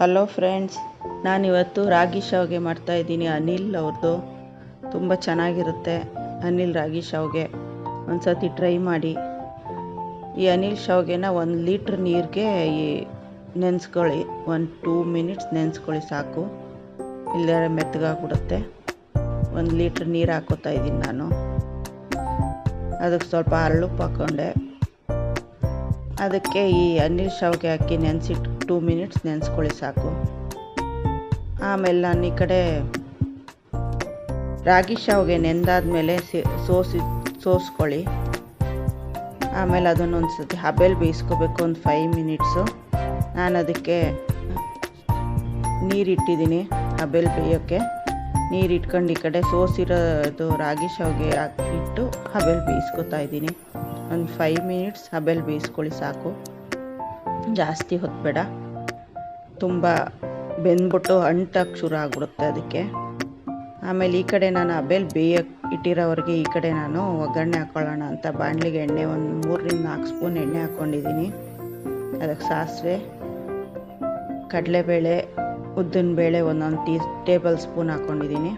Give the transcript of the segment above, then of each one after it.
Hello friends ನಾನಿವತ್ತು ರಾಗಿ ಶಾವಿಗೆ ಮಾಡ್ತಾಯಿದ್ದೀನಿ ಅನಿಲ್ ಅವ್ರದ್ದು ತುಂಬ ಚೆನ್ನಾಗಿರುತ್ತೆ ಅನಿಲ್ ರಾಗಿ ಶಾವಿಗೆ. ಒಂದು ಸತಿ ಟ್ರೈ ಮಾಡಿ. ಈ ಅನಿಲ್ ಶಾವಿಗೆನ ಒಂದು ಲೀಟ್ರ್ ನೀರಿಗೆ ಈ ನೆನೆಸ್ಕೊಳ್ಳಿ. ಒಂದು ಟೂ ಮಿನಿಟ್ಸ್ ನೆನೆಸ್ಕೊಳ್ಳಿ ಸಾಕು. ಇಲ್ಲದ್ರೆ ಮೆತ್ತಗಾಗ್ಬಿಡುತ್ತೆ ಒಂದು ಲೀಟ್ರ್ ನೀರು ಹಾಕೋತಾ ಇದ್ದೀನಿ ನಾನು. ಅದಕ್ಕೆ ಸ್ವಲ್ಪ ಹರಳುಪ್ಪು ಹಾಕ್ಕೊಂಡೆ ಅದಕ್ಕೆ ಈ ಅನಿಲ್ ಶಾವಿಗೆ ಹಾಕಿ ನೆನೆಸಿಟ್ಟು ಟೂ ಮಿನಿಟ್ಸ್ ನೆನೆಸ್ಕೊಳ್ಳಿ ಸಾಕು. ಆಮೇಲೆ ನಾನು ಈ ಕಡೆ ರಾಗಿ ಶಾವಿಗೆ ನೆಂದಾದ್ಮೇಲೆ ಸೋಸಿ, ಸೋಸ್ಕೊಳ್ಳಿ. ಆಮೇಲೆ ಅದನ್ನೊಂದು ಸತಿ ಹಬೆಲ್ ಬೇಯಿಸ್ಕೋಬೇಕು, ಒಂದು ಫೈವ್ ಮಿನಿಟ್ಸು. ನಾನು ಅದಕ್ಕೆ ನೀರಿಟ್ಟಿದ್ದೀನಿ ಹಬೆಲ್ ಬೇಯೋಕ್ಕೆ ನೀರಿಟ್ಕೊಂಡು ಈ ಕಡೆ ಸೋಸಿರೋದು ರಾಗಿ ಶಾವಿಗೆ ಇಟ್ಟು ಹಬೆಲ್ ಬೇಯಿಸ್ಕೊತಾ ಇದ್ದೀನಿ. ಒಂದು ಫೈವ್ ಮಿನಿಟ್ಸ್ ಹಬೆಲ್ ಬೇಯಿಸ್ಕೊಳ್ಳಿ ಸಾಕು. ಜಾಸ್ತಿ ಹೊತ್ಬೇಡ. ತುಂಬ ಬೆಂದ್ಬಿಟ್ಟು ಅಂಟಕ್ಕೆ ಶುರು ಆಗ್ಬಿಡುತ್ತೆ ಅದಕ್ಕೆ. ಆಮೇಲೆ ಈ ಕಡೆ ನಾನು ಅಬೆಲ್ ಬೇಯಕ್ಕೆ ಇಟ್ಟಿರೋವ್ರಿಗೆ ಈ ಕಡೆ ನಾನು ಒಗ್ಗರಣೆ ಹಾಕ್ಕೊಳ್ಳೋಣ ಅಂತ ಬಾಣಲಿಗೆ ಎಣ್ಣೆ ಒಂದು ಮೂರರಿಂದ ನಾಲ್ಕು ಸ್ಪೂನ್ ಎಣ್ಣೆ ಹಾಕ್ಕೊಂಡಿದ್ದೀನಿ. ಅದಕ್ಕೆ ಸಾಸಿವೆ, ಕಡಲೆಬೇಳೆ, ಉದ್ದಿನಬೇಳೆ ಒಂದೊಂದು ಟೀ ಟೇಬಲ್ ಸ್ಪೂನ್ ಹಾಕ್ಕೊಂಡಿದ್ದೀನಿ.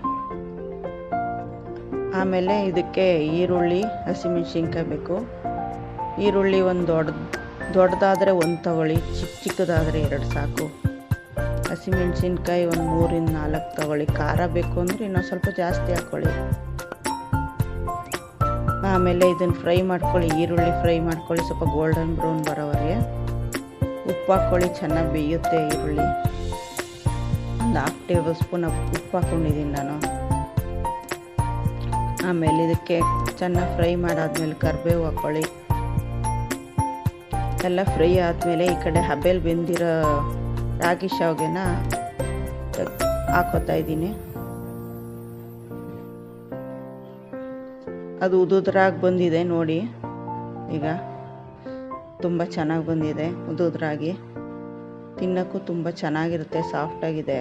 ಆಮೇಲೆ ಇದಕ್ಕೆ ಈರುಳ್ಳಿ, ಹಸಿಮೆಣ್ಸಿನ್ಕಾಯಿ ಬೇಕು. ಈರುಳ್ಳಿ ಒಂದು ದೊಡ್ಡ ದೊಡ್ಡದಾದರೆ ಒಂದು ತಗೊಳ್ಳಿ ಚಿಕ್ಕ ಚಿಕ್ಕದಾದರೆ ಎರಡು ಸಾಕು. ಹಸಿಮೆಣ್ಸಿನ್ಕಾಯಿ ಒಂದು ಮೂರಿಂದ ನಾಲ್ಕು ತಗೊಳ್ಳಿ. ಖಾರ ಬೇಕು ಅಂದರೆ ಇನ್ನೊಂದು ಸ್ವಲ್ಪ ಜಾಸ್ತಿ ಹಾಕ್ಕೊಳ್ಳಿ ಆಮೇಲೆ ಇದನ್ನು ಫ್ರೈ ಮಾಡ್ಕೊಳ್ಳಿ. ಈರುಳ್ಳಿ ಫ್ರೈ ಮಾಡ್ಕೊಳ್ಳಿ. ಸ್ವಲ್ಪ ಗೋಲ್ಡನ್ ಬ್ರೌನ್ ಬರೋವರೆಗೆ. ಉಪ್ಪು ಹಾಕ್ಕೊಳ್ಳಿ ಚೆನ್ನಾಗಿ ಬೇಯುತ್ತೆ ಈರುಳ್ಳಿ. ಒಂದು ಹಾಫ್ ಟೇಬಲ್ ಸ್ಪೂನ್ ಉಪ್ಪು ಹಾಕ್ಕೊಂಡಿದ್ದೀನಿ ನಾನು. ಆಮೇಲೆ ಇದಕ್ಕೆ ಚೆನ್ನಾಗಿ ಫ್ರೈ ಮಾಡಾದ್ಮೇಲೆ ಕರಿಬೇವು ಹಾಕ್ಕೊಳ್ಳಿ ಎಲ್ಲ ಫ್ರೈ ಆದಮೇಲೆ ಈ ಕಡೆ ಹಬೆಲ್ ಬೆಂದಿರೋ ರಾಗಿ ಶಾವಿಗೆನ ಹಾಕೋತಾ ಇದ್ದೀನಿ. ಅದು ಉದುದ್ರಾಗಿ ಬಂದಿದೆ ನೋಡಿ. ಈಗ ತುಂಬ ಚೆನ್ನಾಗಿ ಬಂದಿದೆ ಉದುದ್ರಾಗಿ ತಿನ್ನೋಕ್ಕೂ ತುಂಬ ಚೆನ್ನಾಗಿರುತ್ತೆ ಸಾಫ್ಟಾಗಿದೆ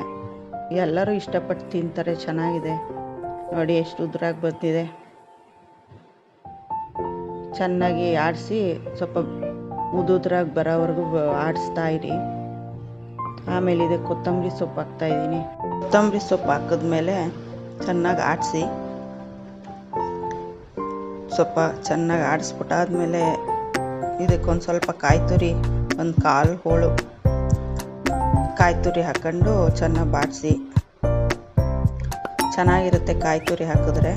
ಎಲ್ಲರೂ ಇಷ್ಟಪಟ್ಟು ತಿಂತಾರೆ, ಚೆನ್ನಾಗಿದೆ. ನೋಡಿ ಎಷ್ಟು ಉದುರಾಗಿ ಬಂದಿದೆ. ಚೆನ್ನಾಗಿ ಆಡಿಸಿ ಸ್ವಲ್ಪ ಉದುದ್ರಾಗಿ ಬರೋವರೆಗೂ ಆಡಿಸ್ತಾ ಇರಿ. ಆಮೇಲೆ ಇದಕ್ಕೆ ಕೊತ್ತಂಬರಿ ಸೊಪ್ಪು ಹಾಕ್ತಾಯಿದ್ದೀನಿ ಕೊತ್ತಂಬರಿ ಸೊಪ್ಪು ಹಾಕಿದ್ಮೇಲೆ ಚೆನ್ನಾಗಿ ಆಡಿಸಿ, ಸ್ವಲ್ಪ ಚೆನ್ನಾಗಿ ಆಡಿಸ್ಬಿಟ್ಟಾದ್ಮೇಲೆ ಇದಕ್ಕೊಂದು ಸ್ವಲ್ಪ ಕಾಯಿ ತುರಿ ಒಂದು ಕಾಲು ಹೋಳು ಕಾಯಿ ತುರಿ ಹಾಕ್ಕೊಂಡು ಚೆನ್ನಾಗಿ ಬಾಡಿಸಿ. ಚೆನ್ನಾಗಿರುತ್ತೆ ಕಾಯಿ ತುರಿ ಹಾಕಿದ್ರೆ.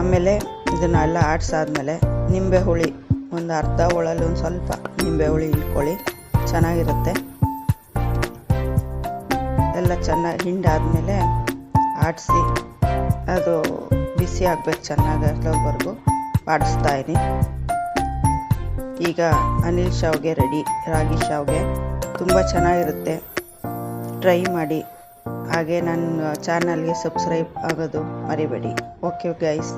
ಆಮೇಲೆ ಇದನ್ನೆಲ್ಲ ಆಡಿಸಾದ್ಮೇಲೆ ನಿಂಬೆ ಹುಳಿ, ಒಂದು ಅರ್ಧ ಹೋಳಲ್ಲಿ ಒಂದು ಸ್ವಲ್ಪ ನಿಂಬೆ ಹುಳಿ ಇಟ್ಕೊಳ್ಳಿ. ಚೆನ್ನಾಗಿರುತ್ತೆ. ಎಲ್ಲ ಚೆನ್ನಾಗಿ ಹಿಂಡಾದಮೇಲೆ ಆಡಿಸಿ, ಅದು ಬಿಸಿ ಆಗ್ಬೇಕು ಚೆನ್ನಾಗಿ ಅಲ್ಲೋವರೆಗೂ ಆಡಿಸ್ತಾ ಇರಿ. ಈಗ ಅನಿಲ್ ಶಾವ್ಗೆ ರೆಡಿ ರಾಗಿ ಶಾವ್ಗೆ ತುಂಬ ಚೆನ್ನಾಗಿರುತ್ತೆ. ಟ್ರೈ ಮಾಡಿ. ಹಾಗೆ ನನ್ನ ಚಾನಲ್ಗೆ ಸಬ್ಸ್ಕ್ರೈಬ್ ಆಗೋದು ಮರಿಬೇಡಿ. ಓಕೆ ಗೈಸ್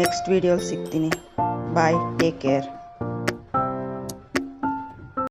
ನೆಕ್ಸ್ಟ್ ವೀಡಿಯೋಲಿ ಸಿಗ್ತೀನಿ. Bye take care